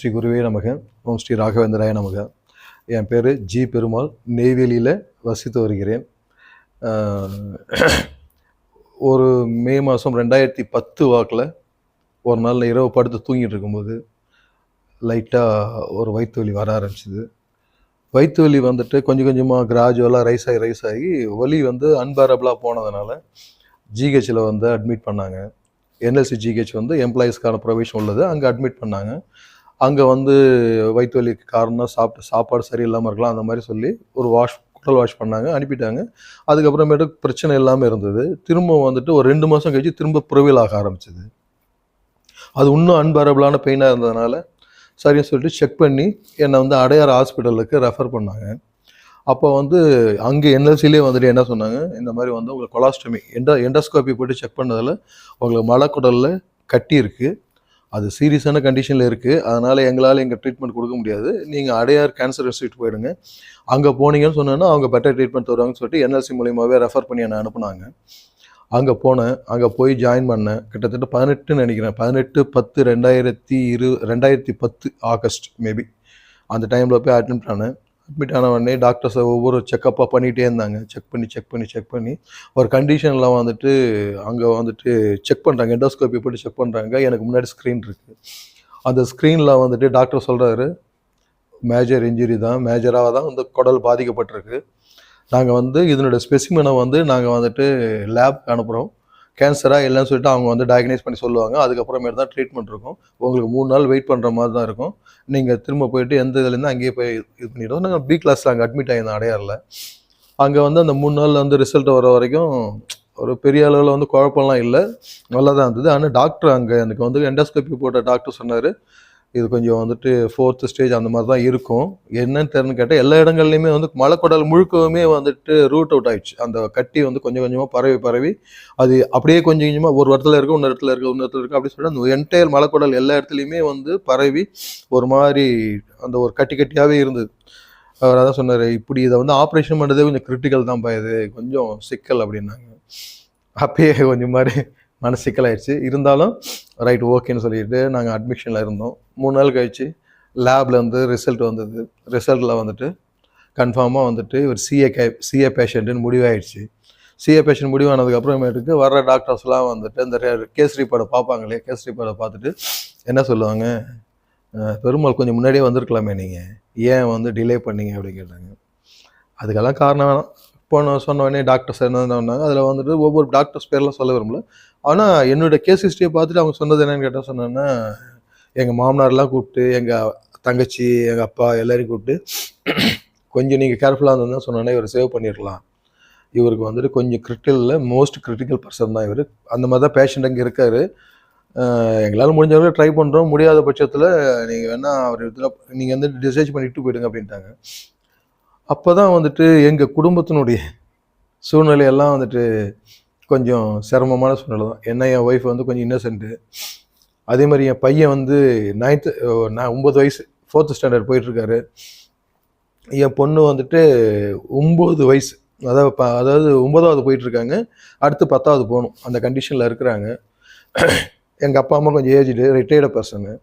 ஸ்ரீ குருவே நமக. ஓம் ஸ்ரீ ராகவேந்திராய நமக. என் பேர் ஜி பெருமாள். நெய்வேலியில் வசித்து வருகிறேன். ஒரு மே மாதம் ரெண்டாயிரத்தி பத்து வாக்கில் ஒரு நாள் இரவு படுத்து தூங்கிட்டு இருக்கும்போது லைட்டாக ஒரு வயிற்று வலி வர ஆரம்பிச்சிது. வயிற்று வலி வந்துட்டு கொஞ்சம் கொஞ்சமாக கிராஜுவலாக ரைஸ் ஆகி ரைஸ் ஆகி வலி வந்து அன்பேரபிளாக போனதுனால ஜிஹெச்சில் வந்து அட்மிட் பண்ணாங்க. என்எல்சி ஜிஹெச் வந்து எம்ப்ளாயீஸ்க்கான ப்ரொவிஷன் உள்ளது. அங்கே அட்மிட் பண்ணாங்க. அங்கே வந்து வயிற்று வலிக்கு காரணம் சாப்பிட்டு சாப்பாடு சரியில்லாமல் இருக்கலாம் அந்த மாதிரி சொல்லி ஒரு வாஷ் குடல் வாஷ் பண்ணாங்க அனுப்பிட்டாங்க. அதுக்கப்புறமேட்டு பிரச்சனை இல்லாமல் இருந்தது. திரும்ப வந்துட்டு ஒரு ரெண்டு மாதம் கழிச்சு திரும்ப புறவியல் ஆக ஆரம்பிச்சது. அது இன்னும் அன்பேரபிளான பெயினாக இருந்ததுனால சரின்னு சொல்லிட்டு செக் பண்ணி என்னை வந்து அடையார் ஹாஸ்பிட்டலுக்கு ரெஃபர் பண்ணாங்க. அப்போ வந்து அங்கே என்எல்சிலே வந்துட்டு என்ன சொன்னாங்க இந்த மாதிரி வந்து உங்களுக்கு கொலாஸ்டமி எண்டா எண்டோஸ்கோபி போட்டு செக் பண்ணதில் உங்களுக்கு மலக்குடலில் கட்டி இருக்குது அது சீரியஸான கண்டிஷனில் இருக்குது அதனால் எங்களால் எங்கள் ட்ரீட்மெண்ட் கொடுக்க முடியாது. நீங்கள் அடையார் கேன்சர் இன்ஸ்டியூட் போயிடுங்க. அங்கே போனீங்கன்னு சொன்னோன்னா அவங்க பெட்டர் ட்ரீட்மெண்ட் தருவாங்கன்னு சொல்லிட்டு என்எல்சி மூலியமாகவே ரெஃபர் பண்ணி என்னை அனுப்புனாங்க. அங்கே போனேன். அங்கே போய் ஜாயின் பண்ணேன். கிட்டத்தட்ட பதினெட்டுன்னு நினைக்கிறேன். பதினெட்டு பத்து ரெண்டாயிரத்தி இரு ரெண்டாயிரத்தி பத்து ஆகஸ்ட் மேபி அந்த டைமில் போய் அட்மிட் ஆனேன் அட்மிட் ஆன உடனே டாக்டர்ஸை ஒவ்வொரு செக்கப்பாக பண்ணிகிட்டே இருந்தாங்க. செக் பண்ணி செக் பண்ணி செக் பண்ணி. ஒரு கண்டிஷனில் வந்துட்டு அங்கே வந்துட்டு செக் பண்ணுறாங்க எண்டோஸ்கோப்பி போட்டு செக் பண்ணுறாங்க எனக்கு முன்னாடி ஸ்க்ரீன் இருக்குது அந்த ஸ்க்ரீனில் வந்துட்டு டாக்டர் சொல்கிறாரு மேஜர் இன்ஜுரி தான். மேஜராக தான் வந்து குடல் பாதிக்கப்பட்டிருக்கு. நாங்கள் வந்து இதனுடைய ஸ்பெசிமனை வந்து நாங்கள் வந்துட்டு லேப்க்கு அனுப்புகிறோம் கேன்சராக இல்லைன்னு சொல்லிட்டு அவங்க வந்து டயக்னைஸ் பண்ணி சொல்லுவாங்க. அதுக்கப்புறமேட்டு தான் ட்ரீட்மெண்ட் இருக்கும். உங்களுக்கு மூணு நாள் வெயிட் பண்ணுற மாதிரி தான் இருக்கும். நீங்கள் திரும்ப போயிட்டு எந்த இதுலேருந்து அங்கேயே போய் இது பண்ணிவிடுவோம் நாங்கள் பி கிளாஸில் அங்கே அட்மிட் ஆகியிருந்தோம் அடையாரில். அங்கே வந்து அந்த மூணு நாளில் வந்து ரிசல்ட் வர வரைக்கும் ஒரு பெரிய அளவில் வந்து குழப்பம்லாம் இல்லை. நல்லா தான் இருந்தது. ஆனால் டாக்டர் அங்கே எனக்கு வந்து எண்டோஸ்கோப்பி போட்ட டாக்டர் சொன்னார். இது கொஞ்சம் வந்துட்டு ஃபோர்த்து ஸ்டேஜ் அந்த மாதிரி தான் இருக்கும். என்னன்னு தெரின்னு கேட்டால் எல்லா இடங்கள்லையுமே வந்து மலைக்கடல் முழுக்கவுமே வந்துட்டு ரூட் அவுட் ஆயிடுச்சு. அந்த கட்டி வந்து கொஞ்சம் கொஞ்சமாக பரவி பரவி அது அப்படியே கொஞ்சம் கொஞ்சமாக ஒரு இடத்துல இருக்கு இன்னொரு இடத்துல இருக்கு இன்னொரு இடத்துல இருக்குது அப்படின்னு சொல்லிட்டு அந்த என்டையர் மலைக்குடல் எல்லா இடத்துலையுமே வந்து பரவி ஒரு மாதிரி அந்த ஒரு கட்டி கட்டியாகவே இருந்தது. அவர் அதான் சொன்னார் இப்படி இதை வந்து ஆப்ரேஷன் பண்ணுறதே கொஞ்சம் கிரிட்டிக்கல் தான் இது. கொஞ்சம் சிக்கல் அப்படின்னாங்க. அப்பயே கொஞ்சம் மாதிரி மனசு சிக்கலாயிடுச்சு இருந்தாலும் ரைட் ஓகேன்னு சொல்லிட்டு நாங்கள் அட்மிஷனில் இருந்தோம். மூணு நாள் கழித்து லேப்லேருந்து ரிசல்ட் வந்தது. ரிசல்ட்டில் வந்துட்டு கன்ஃபார்மாக வந்துட்டு இவர் சிஏ கே சிஏ பேஷண்ட்டுன்னு முடிவாயிடுச்சு. சிஏ பேஷண்ட் முடிவானதுக்கப்புறமேட்டுக்கு வர்ற டாக்டர்ஸ்லாம் வந்துட்டு இந்த கேசரி படம் பார்ப்பாங்களே கேசரி படம் பார்த்துட்டு என்ன சொல்லுவாங்க? பெருமாள் கொஞ்சம் முன்னாடியே வந்திருக்கலாமே நீங்கள் ஏன் வந்து டிலே பண்ணீங்க? அப்படின்னு கேட்டாங்க. அதுக்கெல்லாம் காரணம் வேணாம். போன சொன்ன உடனே டாக்டர்ஸ் என்ன சொன்னாங்க? அதில் வந்துட்டு ஒவ்வொரு டாக்டர்ஸ் பேர்லாம் சொல்ல விரும்பல. ஆனால் என்னோட கேஸ் ஹிஸ்ட்ரியை பார்த்துட்டு அவங்க சொன்னது என்னன்னு கேட்டால் சொன்னேன்னா எங்கள் மாமனார்லாம் கூப்பிட்டு எங்கள் தங்கச்சி எங்கள் அப்பா எல்லாரையும் கூப்பிட்டு கொஞ்சம் நீங்கள் கேர்ஃபுல்லாக இருந்ததுன்னு சொன்னோன்னே இவர் சேவ் பண்ணிடலாம் இவருக்கு வந்துட்டு கொஞ்சம் கிரிட்டிக்கலில் மோஸ்ட் கிரிட்டிக்கல் பர்சன் தான் இவர். அந்த மாதிரி தான் பேஷண்ட் அங்கே இருக்கார். எங்களால் முடிஞ்ச அளவுக்கு ட்ரை பண்ணுறோம் முடியாத பட்சத்தில் நீங்கள் வேணால் அவர் இதில் நீங்கள் வந்து டிசைட் பண்ணிட்டு போயிடுங்க அப்படின்ட்டாங்க. அப்போ தான் வந்துட்டு எங்கள் குடும்பத்தினுடைய சூழ்நிலையெல்லாம் வந்துட்டு கொஞ்சம் சிரமமான சூழ்நிலை தான். என்ன என் ஒய்ஃப் வந்து கொஞ்சம் இன்னசென்ட்டு அதே மாதிரி என் பையன் வந்து நைன்த்து நான் ஒம்பது வயசு ஃபோர்த்து ஸ்டாண்டர்ட் போயிட்டுருக்காரு. என் பொண்ணு வந்துட்டு ஒம்பது வயசு. அதாவது ப- அதாவது ஒம்பதாவது போயிட்டுருக்காங்க. அடுத்து பத்தாவது போகணும். அந்த கண்டிஷனில் இருக்கிறாங்க. எங்கள் அப்பா அம்மா கொஞ்சம் ஏஜ்டு ரிட்டையர்டு பர்சனு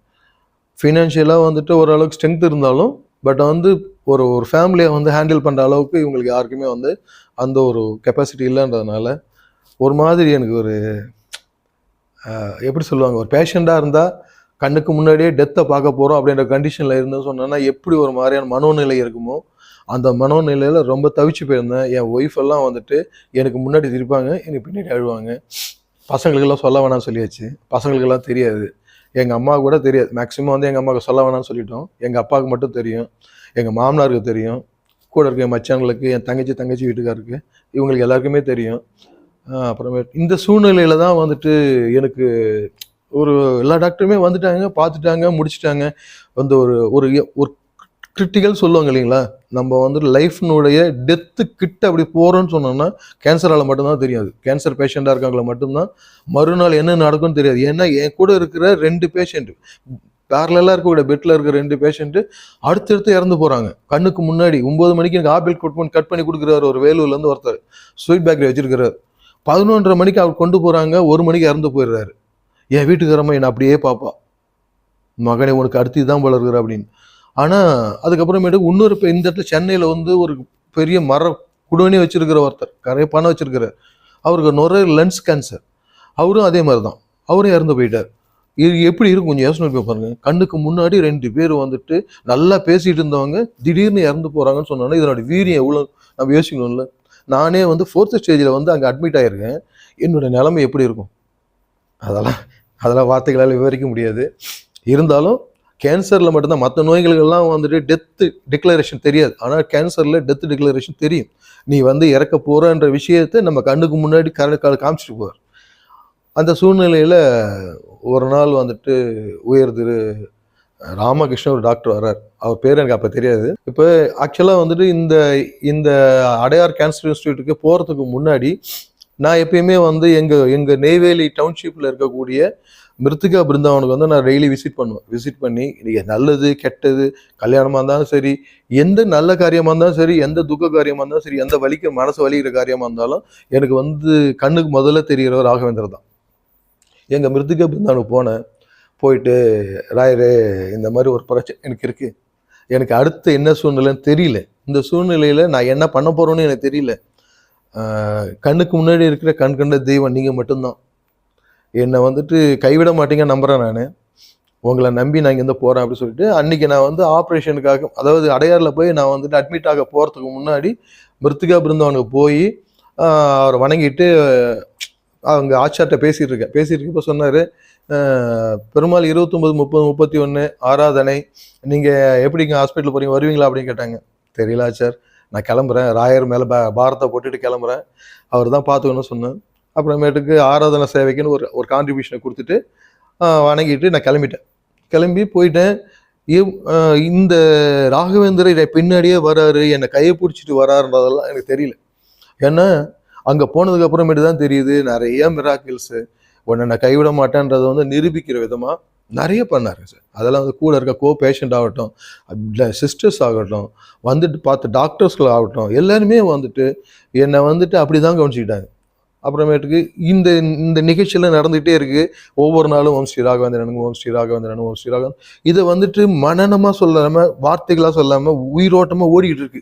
ஃபினான்ஷியலாக வந்துட்டு ஓரளவுக்கு ஸ்ட்ரென்த் இருந்தாலும் பட் வந்து ஒரு ஒரு ஃபேமிலியை வந்து ஹேண்டில் பண்ணுற அளவுக்கு இவங்களுக்கு யாருக்குமே வந்து அந்த ஒரு கெப்பாசிட்டி இல்லைன்றதுனால ஒரு மாதிரி எனக்கு ஒரு எப்படி சொல்லுவாங்க ஒரு பேஷண்ட்டாக இருந்தால் கண்ணுக்கு முன்னாடியே டெத்தை பார்க்க போகிறோம் அப்படின்ற கண்டிஷனில் இருந்தேன்னு சொன்னேன்னா எப்படி ஒரு மாதிரியான மனோநிலை இருக்குமோ அந்த மனோநிலையில் ரொம்ப தவிச்சு போயிருந்தேன். என் ஒய்ஃப் எல்லாம் வந்துட்டு எனக்கு முன்னாடி திருப்பாங்க எனக்கு பின்னாடி அழுவாங்க. பசங்களுக்கெல்லாம் சொல்ல வேணாம்னு சொல்லியாச்சு. பசங்களுக்கெல்லாம் தெரியாது. எங்கள் அம்மா கூட தெரியாது. மேக்ஸிமம் வந்து எங்கள் அம்மாவுக்கு சொல்ல வேணாம்னு சொல்லிட்டோம். எங்கள் அப்பாவுக்கு மட்டும் தெரியும். எங்கள் மாமனாருக்கு தெரியும். கூட இருக்க என் மச்சாங்களுக்கு என் தங்கச்சி தங்கச்சி வீட்டுக்காருக்கு இவங்களுக்கு எல்லாருக்குமே தெரியும். அப்புறமே இந்த சூழ்நிலையில தான் வந்துட்டு எனக்கு ஒரு எல்லா டாக்டருமே வந்துட்டாங்க பார்த்துட்டாங்க முடிச்சுட்டாங்க. வந்து ஒரு ஒரு ஒரு கிரிட்டிக்கல் சொல்லுவாங்க இல்லைங்களா? நம்ம வந்துட்டு லைஃப்னுடைய டெத்து கிட்ட அப்படி போகிறோன்னு சொன்னோம்னா கேன்சரால் மட்டும்தான் தெரியாது. கேன்சர் பேஷண்ட்டாக இருக்காங்கள மட்டும்தான். மறுநாள் என்ன நடக்கும்னு தெரியாது. ஏன்னா என் கூட இருக்கிற ரெண்டு பேஷண்ட் பேரலாக இருக்கக்கூடிய பெட்டில் இருக்கிற ரெண்டு பேஷண்ட்டு அடுத்தடுத்து இறந்து போகிறாங்க கண்ணுக்கு முன்னாடி ஒம்பது மணிக்கு எனக்கு ஆப்பிள் கட் பண்ணி கட் பண்ணி கொடுக்குறாரு ஒரு வேலூர்லேருந்து ஒருத்தர். ஸ்வீட் பேக்கரி வச்சிருக்கிறார். பதினொன்றரை மணிக்கு அவர் கொண்டு போகிறாங்க ஒரு மணிக்கு இறந்து போயிடுறாரு. என் வீட்டுக்காரம்மா என்னை அப்படியே பார்ப்பா. மகனே உனக்கு அடுத்து இதுதான் வளர்கிற அப்படின்னு. ஆனால் அதுக்கப்புறமேட்டு இன்னொரு இப்போ இந்த இடத்துல சென்னையில் வந்து ஒரு பெரிய மர குடோனே வச்சுருக்கிற ஒருத்தர் கரைய பணம் வச்சுருக்கிறார். அவருக்கு நுரை லென்ஸ் கேன்சர் அவரும் அதே மாதிரி தான் அவரும் இறந்து போயிட்டார். இது எப்படி இருக்கும்? கொஞ்சம் யோசனை போய் பாருங்கள் கண்ணுக்கு முன்னாடி ரெண்டு பேர் வந்துட்டு நல்லா பேசிகிட்டு இருந்தவங்க திடீர்னு இறந்து போகிறாங்கன்னு சொன்னோன்னா இதனோட வீரியம் எவ்வளோ நம்ம யோசிக்கணும்ல. நானே வந்து ஃபோர்த்து ஸ்டேஜில் வந்து அங்கே அட்மிட் ஆகிருக்கேன் என்னோட நிலைமை எப்படி இருக்கும்? அதெல்லாம் அதெல்லாம் வார்த்தைகளால் விவரிக்க முடியாது. இருந்தாலும் கேன்சரில் மட்டும்தான் மற்ற நோய்களுக்கெல்லாம் வந்துட்டு டெத்து டிக்ளரேஷன் தெரியாது. ஆனால் கேன்சரில் டெத்து டிக்ளரேஷன் தெரியும். நீ வந்து இறக்க போகிறன்ற விஷயத்தை நம்ம கண்ணுக்கு முன்னாடி கர காமிச்சிட்டு போவார். அந்த சூழ்நிலையில் ஒரு நாள் வந்துட்டு உயர் திரு ராமகிருஷ்ணன் ஒரு டாக்டர் வர்றார். அவர் பேர் எனக்கு அப்போ தெரியாது. இப்போ ஆக்சுவலாக வந்துட்டு இந்த இந்த அடையார் கேன்சர் இன்ஸ்டியூட்டுக்கு போகிறதுக்கு முன்னாடி நான் எப்பயுமே வந்து எங்கள் எங்கள் நெய்வேலி டவுன்ஷிப்பில் இருக்கக்கூடிய மிருத்திகா பிருந்தாவனுக்கு வந்து நான் டெய்லி விசிட் பண்ணுவேன். விசிட் பண்ணி இன்றைக்கி நல்லது கெட்டது கல்யாணமாக இருந்தாலும் சரி எந்த நல்ல காரியமாக இருந்தாலும் சரி எந்த துக்க காரியமாக இருந்தாலும் சரி எந்த வலிக்க மனசு வலிக்கிற காரியமாக இருந்தாலும் எனக்கு வந்து கண்ணுக்கு முதல்ல தெரிகிறவர் ராகவேந்தர் தான். எங்கள் மிருத்திகா பிருந்தாவனுக்கு போனேன். போயிட்டு ராயரு இந்த மாதிரி ஒரு பிரச்சனை எனக்கு இருக்குது எனக்கு அடுத்து என்ன சூழ்நிலைன்னு தெரியல. இந்த சூழ்நிலையில் நான் என்ன பண்ண போகிறேன்னு எனக்கு தெரியல. கண்ணுக்கு முன்னாடி இருக்கிற கண் கண்ட தெய்வம் நீங்கள் மட்டும்தான். என்னை வந்துட்டு கைவிட மாட்டீங்க நம்புகிறேன் நான். உங்களை நம்பி நான் இங்கேருந்து போகிறேன் அப்படின்னு சொல்லிட்டு அன்றைக்கி நான் வந்து ஆப்ரேஷனுக்காக அதாவது அடையாறில் போய் நான் வந்துட்டு அட்மிட் ஆக போகிறதுக்கு முன்னாடி மிருத்திகா பிருந்தவனுக்கு போய் அவரை வணங்கிட்டு அவங்க ஆச்சார்ட்ட பேசிகிட்டு இருக்கேன். பேசிகிட்டு இருக்கப்போ சொன்னார் பெருமாள் இருபத்தொம்பது முப்பது முப்பத்தி ஒன்று ஆராதனை. நீங்கள் எப்படிங்க ஹாஸ்பிட்டல் போகிறீங்க வருவீங்களா அப்படின்னு கேட்டாங்க. தெரியல சார் நான் கிளம்புறேன். ராயர் மேலே பா பாரத்தை போட்டுட்டு கிளம்புறேன். அவர் தான் பார்த்துக்கணும்னு சொன்னேன் அப்புறமேட்டுக்கு ஆராதனை சேவைக்குன்னு ஒரு ஒரு கான்ட்ரிபியூஷனை கொடுத்துட்டு வணங்கிட்டு நான் கிளம்பிட்டேன். கிளம்பி போயிட்டேன். இந்த ராகவேந்திர இதை பின்னாடியே வராரு. என்னை கையை பிடிச்சிட்டு வராருன்றதெல்லாம் எனக்கு தெரியல. ஏன்னா அங்கே போனதுக்கு அப்புறமேட்டு தான் தெரியுது. நிறைய மிராக்கிள்ஸு உன்னை நான் கைவிட மாட்டேன்றதை வந்து நிரூபிக்கிற விதமாக நிறைய பண்ணார் சார். அதெல்லாம் வந்து கூட இருக்க கோ பேஷண்ட் ஆகட்டும் சிஸ்டர்ஸ் ஆகட்டும் வந்துட்டு பார்த்த டாக்டர்ஸ்கள் ஆகட்டும் எல்லாருமே வந்துட்டு என்னை வந்துட்டு அப்படி தான் கவனிச்சிக்கிட்டாங்க. அப்புறமேட்டுக்கு இந்த இந்த நிகழ்ச்சியெல்லாம் நடந்துகிட்டே இருக்குது ஒவ்வொரு நாளும் ஓம் ஸ்ரீ ராகவேந்திரனுங்க ஓம் ஸ்ரீ ராகவேந்திரன் ஓம் ஸ்ரீ ராகவன் இதை வந்துட்டு மனநமாக சொல்லாமல் வார்த்தைகளாக சொல்லாமல் உயிரோட்டமாக ஓடிக்கிட்டு இருக்கு.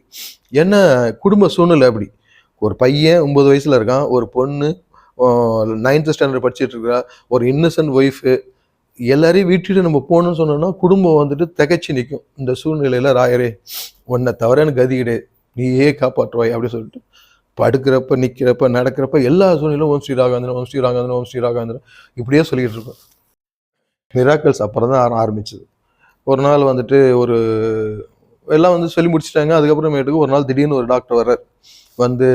என்ன குடும்ப சூழ்நிலை அப்படி? ஒரு பையன் ஒம்பது வயசில் இருக்கான் ஒரு பொண்ணு நைன்த் ஸ்டாண்டர்ட் படிச்சுட்டு இருக்கா ஒரு இன்னசென்ட் ஒய்ஃபு எல்லாரையும் வீட்டுட்டு நம்ம போகணும்னு சொன்னோம்னா குடும்பம் வந்துட்டு திகைச்சு நிற்கும் இந்த சூழ்நிலையில் ராயரே உன்னை தவிர எனக்கு கதி கிடையாது நீயே காப்பாற்றுவாய் அப்படின்னு சொல்லிட்டு படுக்கிறப்ப நிற்கிறப்ப நடக்கிறப்ப எல்லா சூழ்நிலையும் ஓம் ஸ்ரீ ராகவேந்திரன் ஓம் ஸ்ரீ ராகவேந்திரன் ஓம் ஸ்ரீ ராகவேந்திரன் இப்படியே சொல்லிகிட்டு இருக்கோம். மிராக்கல்ஸ் அப்புறம் தான் ஆர- ஆரம்பிச்சது. ஒரு நாள் வந்துட்டு ஒரு எல்லாம் வந்து சொல்லி முடிச்சிட்டாங்க. அதுக்கப்புறமேட்டுக்கு ஒரு நாள் திடீர்னு ஒரு டாக்டர் வர்றார். வந்து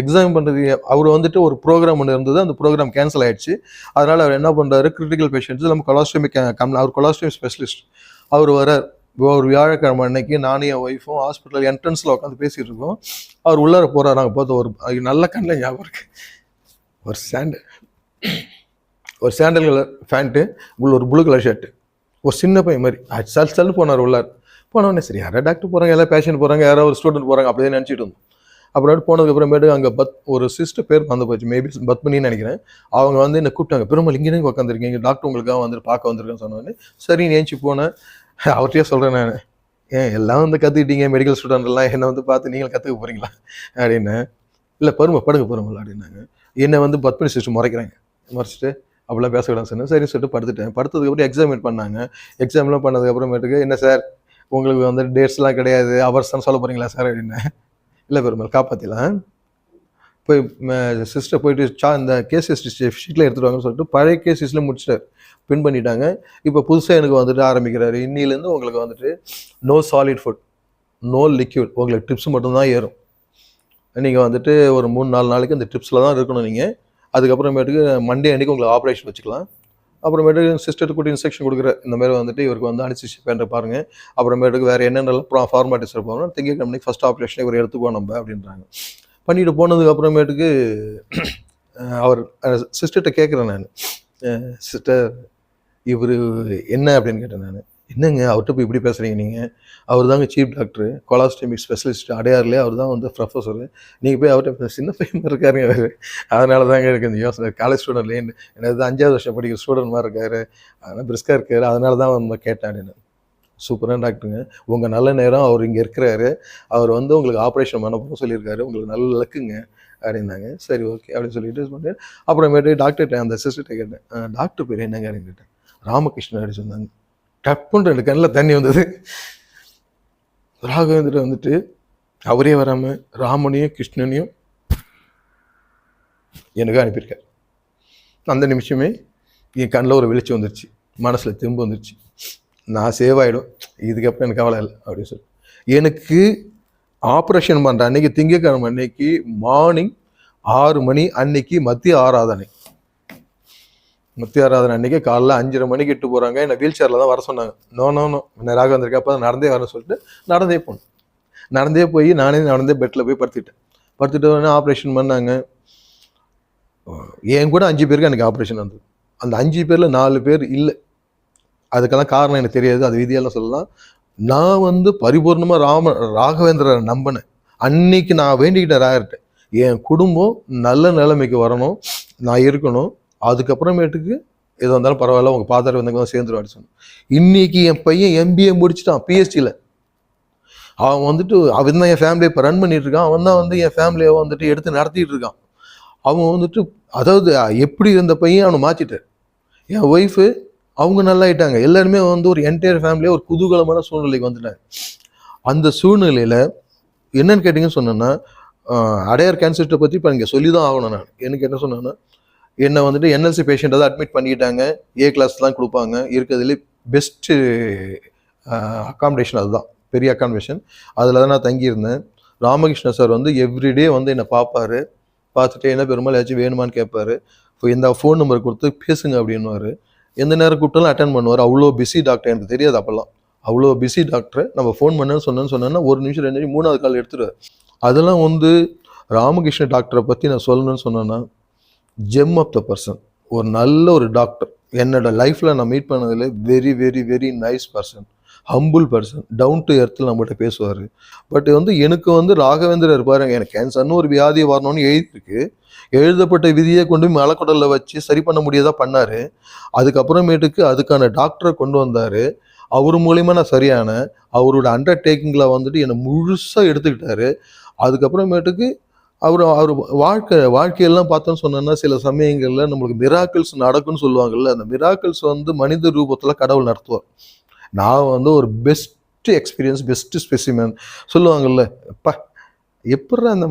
எக்ஸாம் பண்ணுறது அவர் வந்துட்டு ஒரு ப்ரோக்ராம் ஒன்று இருந்தது அந்த ப்ரோக்ராம் கேன்சல் ஆயிடுச்சு. அதனால் அவர் என்ன பண்ணுறாரு கிரிட்டிக்கல் பேஷண்ட்ஸ் நம்ம கொலாஸ்ட்ரமி கம் அவர் கொலாஸ்ட்ரமி ஸ்பெஷலிஸ்ட் அவர் வரார் ஒரு வியாழக்கிழமை அன்னைக்கு நானும் என் ஒய்ஃபும் ஹாஸ்பிட்டல் என்ட்ரன்ஸில் உட்காந்து பேசிகிட்டு இருக்கோம். அவர் உள்ளார போகிறார் நாங்கள் பார்த்து ஒரு அது நல்ல கண்ணில் ஞாபகம் இருக்கு. ஒரு சாண்டல் ஒரு சாண்டல் கலர் பேண்ட்டு உள்ள ஒரு ப்ளூ கலர் ஷர்ட்டு ஒரு சின்ன பையன் மாதிரி. அது சல் சல்னு போனார் உள்ளார். போனவொடனே சரி யாரோ டாக்டர் போகிறாங்க எல்லா பேஷண்ட் போகிறாங்க யாரோ ஒரு ஸ்டூடெண்ட் போகிறாங்க அப்படியே நினச்சிட்டு இருந்தோம். அப்புறம் போனதுக்கப்புறமேட்டு அங்கே பத் ஒரு சிஸ்டர் பேர் வந்து போச்சு. மேபி பத்மினின்னு நினைக்கிறேன். அவங்க வந்து என்னை கூப்பிட்டாங்க பெருமாள் இங்கே உட்காந்துருக்கீங்க டாக்டர் உங்களுக்காக வந்துட்டு பார்க்க வந்திருக்கேன்னு சொன்னோன்னே சரி ஏஞ்சி போனேன் அவர்கிட்டயே சொல்கிறேன் நான். ஏன் எல்லாம் வந்து கற்றுக்கிட்டீங்க மெடிக்கல் ஸ்டூடெண்ட்லாம் என்னை வந்து பார்த்து நீங்கள் கற்றுக்க போகிறீங்களா அப்படின்னு இல்லை பருமை படுங்க பருமல் அப்படின்னாங்க. என்னை வந்து பத்மினி சிஸ்டர் முறைக்கிறாங்க. முறைச்சிட்டு அப்படிலாம் பேசக்கூடாது சொன்னேன். சரி சொல்லிட்டு படுத்துட்டேன். படுத்ததுக்கப்புறம் எக்ஸாமின் பண்ணாங்க. எக்ஸாம்லாம் பண்ணதுக்கப்புறமேட்டுக்கு என்ன சார் உங்களுக்கு வந்து டேட்ஸ்லாம் கிடையாது. அவர்ஸ் தான் சொல்ல போகிறீங்களா சார்? அப்படின்னு இல்லை பெருமாள் காப்பாற்றலாம் போய் சிஸ்டர் போயிட்டு சா இந்த கேஸ் ஷீட்டில் எடுத்துட்டு வாங்கன்னு சொல்லிட்டு பழைய கேஸ் ஹிஸ்ட்ரியில் முடிச்சிட்டார் பின் பண்ணிட்டாங்க. இப்போ புதுசாக எனக்கு வந்துட்டு ஆரம்பிக்கிறாரு. இன்னிலேருந்து உங்களுக்கு வந்துட்டு no solid food no liquid உங்களுக்கு டிப்ஸ் மட்டும்தான் ஏறும். நீங்கள் வந்துட்டு ஒரு மூணு நாலு நாளைக்கு இந்த டிப்ஸில் தான் இருக்கணும் நீங்கள் அதுக்கப்புறமேட்டுக்கு மண்டே அன்றைக்கி உங்களுக்கு ஆப்ரேஷன் வச்சுக்கலாம். அப்புறமேட்டுக்கு சிஸ்டருக்கு கூட இன்ஸ்ட்ரக்ஷன் கொடுக்குற இந்த மாதிரி வந்துட்டு இவருக்கு வந்து அனுசிச்சு பண்ணுற பாருங்கள் அப்புறமேட்டுக்கு வேறு என்னென்னலாம் ஃபார்மாட்டிஸ் இருப்பாங்க திங்கக்கிழமைக்கு ஃபஸ்ட் ஆப்ரேஷன் இவர் எடுத்துக்குவோம் நம்ம அப்படின்றாங்க. பண்ணிட்டு போனதுக்கு அப்புறமேட்டுக்கு அவர் சிஸ்டர்கிட்ட கேட்குறேன் நான். சிஸ்டர் இவர் என்ன அப்படின்னு கேட்டேன் நான். என்னங்க அவர்கிட்ட போய் இப்படி பேசுகிறீங்க நீங்கள் அவர் தாங்க சீஃப் டாக்டர் கொலாஸ்டமிக் ஸ்பெஷலிஸ்ட் அடையார்லேயே அவர் தான் வந்து ப்ரொஃபஸர் நீங்கள் போய் அவர்கிட்ட பேச- சின்ன பையன் இருக்காருங்க அவர். அதனால தாங்க எனக்கு இந்த யோசனை. காலேஜ் ஸ்டூடெண்ட் எனக்கு அஞ்சாவது வருஷம் படிக்கிற ஸ்டூடெண்ட் மாதிரி இருக்காரு. அதனால் பிரிஸ்காக இருக்காரு. அதனால தான் நம்ம கேட்டேன் நான் சூப்பராக டாக்டருங்க உங்கள் நல்ல நேரம் அவர் இங்கே இருக்கிறாரு. அவர் வந்து உங்களுக்கு ஆப்ரேஷன் பண்ண போக சொல்லியிருக்காரு. உங்களுக்கு நல்ல லக்குங்க அப்படின்னாங்க. சரி ஓகே அப்படின்னு சொல்லிட்டு பண்ணேன் அப்புறமேட்டு டாக்டர்கிட்ட அந்த சிஸ்டர்கிட்ட கேட்டேன். டாக்டர் பேர் என்னங்க அப்படின்னு கேட்டேன். ராமகிருஷ்ணன் அப்படி சொன்னாங்க. டப்புன்னு ரெண்டு கண்ணில் தண்ணி வந்தது. ராகவேந்திர வந்துட்டு அவரே வராமல் ராமனையும் கிருஷ்ணனையும் எனக்கு அனுப்பியிருக்கார். அந்த நிமிஷமே என் கண்ணில் ஒரு வெளிச்சம் வந்துருச்சு. மனசில் திரும்ப வந்துருச்சு. நான் சேவ் ஆகிடும் இதுக்கப்புறம் எனக்கு கவலை இல்லை அப்படின்னு சொல்லி. எனக்கு ஆப்ரேஷன் பண்ணுற அன்னைக்கு திங்கக்கிழமை அன்னைக்கு மார்னிங் ஆறு மணி அன்னைக்கு மத்திய ஆராதனை. மத்திய ஆராதனை அன்னைக்கு காலைல அஞ்சரை மணிக்கு இட்டு போகிறாங்க என்னை வீல் சேரில் தான் வர சொன்னாங்க. நோ நோ நோ என்ன ராக அப்போ நடந்தே வரேன்னு சொல்லிட்டு நடந்தே போனேன். நடந்தே போய் நானே நடந்தே பெட்டில் போய் படுத்துட்டேன் படுத்துட்டு உடனே ஆப்ரேஷன் பண்ணாங்க. என் கூட அஞ்சு பேருக்கு எனக்கு ஆப்ரேஷன் வந்தது அந்த அஞ்சு பேரில் நாலு பேர் இல்லை. அதுக்கெல்லாம் காரணம் எனக்கு தெரியாது. அது விதியெல்லாம் சொல்லலாம். நான் வந்து பரிபூர்ணமாக ராம ராகவேந்திரரை நம்பினேன். அன்னைக்கு நான் வேண்டிக்கிட்டேன் ராகர்கிட்ட என் குடும்பம் நல்ல நிலைமைக்கு வரணும். நான் இருக்கணும். அதுக்கப்புறமேட்டுக்கு எது வந்தாலும் பரவாயில்ல உங்கள் பாத்திரம் வந்தவங்க சேர்ந்துருவாரு சொன்னேன் இன்னைக்கு என் பையன் எம்பிஏ முடிச்சிட்டான் பிஎஸ்டியில் அவன் வந்துட்டு அவன் தான் என் ஃபேமிலியை இப்போ ரன் பண்ணிட்டு இருக்கான். அவன் தான் வந்து என் ஃபேமிலியை வந்துட்டு எடுத்து நடத்திட்டு இருக்கான். அவன் வந்துட்டு அதாவது எப்படி இருந்த பையன் அவனை மாற்றிட்டார் என் ஒய்ஃபு அவங்க நல்லா ஆயிட்டாங்க எல்லாருமே வந்து ஒரு என்டையர் ஃபேமிலியாக ஒரு குதூகலமான சூழ்நிலைக்கு வந்துட்டாங்க. அந்த சூழ்நிலையில் என்னன்னு கேட்டிங்கன்னு சொன்னேன்னா அடையார் கேன்சர்ட்டை பற்றி இப்போ இங்கே சொல்லி தான் ஆகணும் நான். எனக்கு என்ன சொன்னேன்னா என்னை வந்துட்டு என்எல்சி பேஷண்ட்டை தான் அட்மிட் பண்ணிட்டாங்க. ஏ கிளாஸ்லாம் கொடுப்பாங்க. இருக்கிறதுலே பெஸ்ட்டு அக்காமடேஷன் அதுதான். பெரிய அக்காமடேஷன் அதில் தான் நான் தங்கியிருந்தேன். ராமகிருஷ்ண சார் வந்து எவ்ரிடே வந்து என்னை பார்ப்பாரு. பார்த்துட்டு என்ன பெருமாள் ஏதாச்சும் வேணுமான்னு கேட்பாரு. இப்போ இந்த ஃபோன் நம்பர் கொடுத்து பேசுங்க அப்படின்னுவார். எந்த நேரம் கூப்பிட்டாலும் அட்டன் பண்ணுவார். அவ்வளோ பிஸி டாக்டர் எனக்கு தெரியாது அப்போல்லாம். அவ்வளோ பிஸி டாக்டர் நம்ம ஃபோன் பண்ணேன்னு சொன்னேன்னு சொன்னேன்னா ஒரு நிமிஷம் ரெண்டு நிமிஷம் மூணாவது கால் எடுத்துருவார். அதெல்லாம் வந்து ராமகிருஷ்ண டாக்டரை பற்றி நான் சொல்லணும்னு சொன்னேன்னா ஜெம் ஆஃப் த பர்சன் ஒரு நல்ல ஒரு டாக்டர் என்னோட லைஃப்பில் நான் மீட் பண்ணதில் very very very nice person humble person down to எர்த்தில் நம்மகிட்ட பேசுவார். பட் வந்து எனக்கு வந்து ராகவேந்திரர் பாருங்க எனக்கு கேன்சர்னு ஒரு வியாதி வரணும்னு எழுதியிருக்கு. எழுதப்பட்ட விதியை கொண்டு போய் மலைக்குடலில் வச்சு சரி பண்ண முடியாதா பண்ணார். அதுக்கப்புறமேட்டுக்கு அதுக்கான டாக்டரை கொண்டு வந்தார். அவர் மூலியமாக நான் சரியான அவரோட அண்டர்டேக்கிங்கில் வந்துட்டு என்னை முழுசாக எடுத்துக்கிட்டாரு. அதுக்கப்புறமேட்டுக்கு அவர் அவர் வாழ்க்கை வாழ்க்கையெல்லாம் பார்த்தோன்னு சொன்னோன்னா சில சமயங்களில் நம்மளுக்கு மிராக்கிள்ஸ் நடக்கும்னு சொல்லுவாங்கல்ல அந்த மிராக்கிள்ஸ் வந்து மனித ரூபத்தில் கடவுள் நடத்துவார். நான் வந்து ஒரு பெஸ்ட்டு எக்ஸ்பீரியன்ஸ் பெஸ்ட்டு ஸ்பெசிமன் சொல்லுவாங்கல்ல அப்பா எப்பட்றா அந்த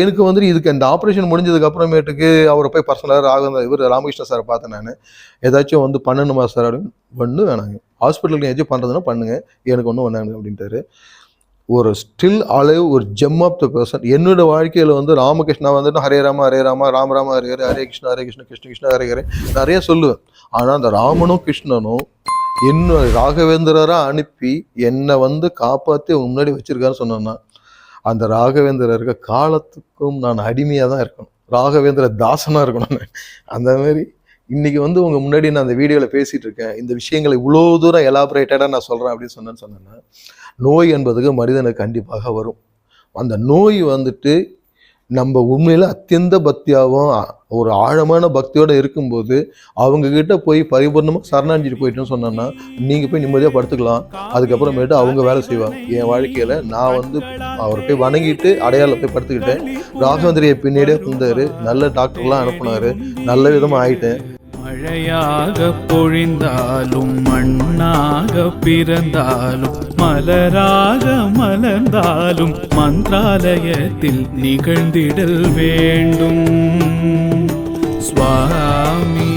எனக்கு வந்துட்டு இதுக்கு அந்த ஆப்ரேஷன் முடிஞ்சதுக்கு அப்புறமேட்டுக்கு அவரை போய் பர்சனலாக ராக இவர் ராமகிருஷ்ண சாரை பார்த்தேன் நான். ஏதாச்சும் வந்து பண்ணணுமா சார் அப்படின்னு ஒன்றும் வேணாங்க. ஹாஸ்பிட்டலுக்கு ஏதாச்சும் பண்ணுறதுன்னா பண்ணுங்க. எனக்கு ஒன்றும் வேணாங்க அப்படின்ட்டாரு. ஒரு ஸ்டில் அலைவ் ஒரு ஜெம் ஆஃப் த பர்சன் என்னோட வாழ்க்கையில் வந்து ராமகிருஷ்ணா வந்துட்டு ஹரே ராம ஹரே ராம ராம ராம ஹரே ஹரே ஹரே கிருஷ்ணா ஹரே கிருஷ்ண கிருஷ்ண கிருஷ்ண ஹரே ஹரே. நிறைய சொல்லுவேன். ஆனால் அந்த ராமனும் கிருஷ்ணனும் என்ன ராகவேந்திரராக அனுப்பி என்னை வந்து காப்பாற்றி முன்னாடி வச்சிருக்காருன்னு சொன்னேன்னா அந்த ராகவேந்திரருக்கு காலத்துக்கும் நான் அடிமையாக தான் இருக்கணும். ராகவேந்திர தாசனாக இருக்கணும். அந்த மாதிரி இன்னைக்கு வந்து உங்க முன்னாடி நான் அந்த வீடியோவில் பேசிட்டு இருக்கேன். இந்த விஷயங்களை இவ்வளோ தூரம் எலாபரேட்டடாக நான் சொல்கிறேன் அப்படின்னு சொன்னேன்னு சொன்னேன்னா நோய் என்பதுக்கு மனிதனுக்கு கண்டிப்பாக வரும். அந்த நோய் வந்துட்டு நம்ம உண்மையில் அத்தியந்த பக்தியாகவும் ஒரு ஆழமான பக்தியோடு இருக்கும்போது அவங்கக்கிட்ட போய் பரிபூர்ணமாக சரணாஞ்சிட்டு போயிட்டோன்னு சொன்னோன்னா நீங்கள் போய் நிம்மதியாக படுத்துக்கலாம். அதுக்கப்புறமேட்டு அவங்க வேலை செய்வாங்க. என் வாழ்க்கையில் நான் வந்து அவரை போய் வணங்கிட்டு அடையாளம் போய் படுத்துக்கிட்டேன். ராகவேந்திரியை பின்னாடியே வந்தார் நல்ல டாக்டர்லாம் அனுப்புனார். நல்ல விதமாக ஆயிட்டேன். மழையாக பொழிந்தாலும் மண்ணாக பிறந்தாலும் மலராக மலர்ந்தாலும் மந்திராலயத்தில் நிகழ்ந்திடல் வேண்டும். சுவாமி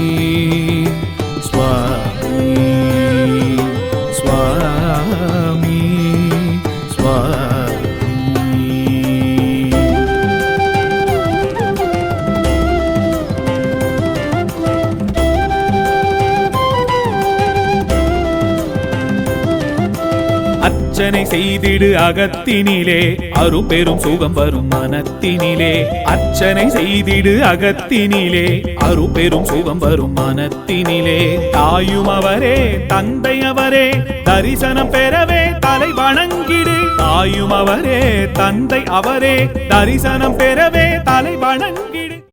அர்ச்சனை செய்திடு அகத்தினிலே. அருபெரும் சுகம் வரும் மனத்தினிலே. அர்ச்சனை செய்திடு அகத்தினிலே. அருபெரும் சுகம் வரும் மனத்தினிலே. தாயும் அவரே தந்தை அவரே தரிசனம் பெறவே தலை வணங்கிடு. தாயும் அவரே தந்தை அவரே தரிசனம் பெறவே தலை வணங்கி